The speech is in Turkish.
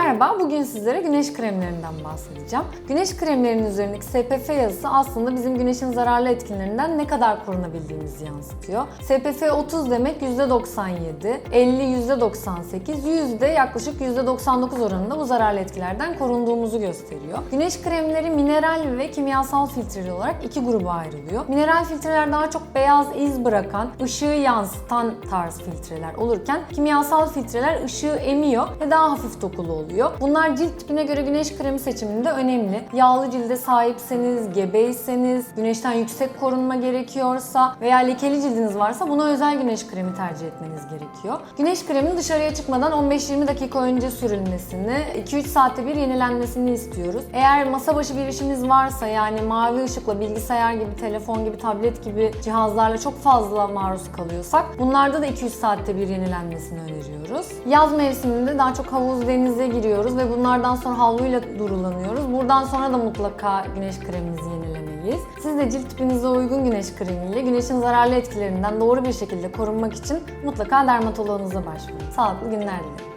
Merhaba, bugün sizlere güneş kremlerinden bahsedeceğim. Güneş kremlerinin üzerindeki SPF yazısı aslında bizim güneşin zararlı etkilerinden ne kadar korunabildiğimizi yansıtıyor. SPF 30 demek %97, 50 %98, 100 de yaklaşık %99 oranında bu zararlı etkilerden korunduğumuzu gösteriyor. Güneş kremleri mineral ve kimyasal filtreli olarak iki gruba ayrılıyor. Mineral filtreler daha çok beyaz iz bırakan, ışığı yansıtan tarz filtreler olurken kimyasal filtreler ışığı emiyor ve daha hafif dokulu oluyor. Bunlar cilt tipine göre güneş kremi seçiminde önemli. Yağlı cilde sahipseniz, gebeyseniz, güneşten yüksek korunma gerekiyorsa veya lekeli cildiniz varsa buna özel güneş kremi tercih etmeniz gerekiyor. Güneş kreminin dışarıya çıkmadan 15-20 dakika önce sürülmesini, 2-3 saatte bir yenilenmesini istiyoruz. Eğer masa başı bir işiniz varsa yani mavi ışıkla bilgisayar gibi, telefon gibi, tablet gibi cihazlarla çok fazla maruz kalıyorsak bunlarda da 2-3 saatte bir yenilenmesini öneriyoruz. Yaz mevsiminde daha çok havuz, denize giriyoruz ve bunlardan sonra havluyla durulanıyoruz. Buradan sonra da mutlaka güneş kremimizi yenilemeliyiz. Siz de cilt tipinize uygun güneş kremiyle güneşin zararlı etkilerinden doğru bir şekilde korunmak için mutlaka dermatoloğunuza başvurun. Sağlıklı günler dilerim.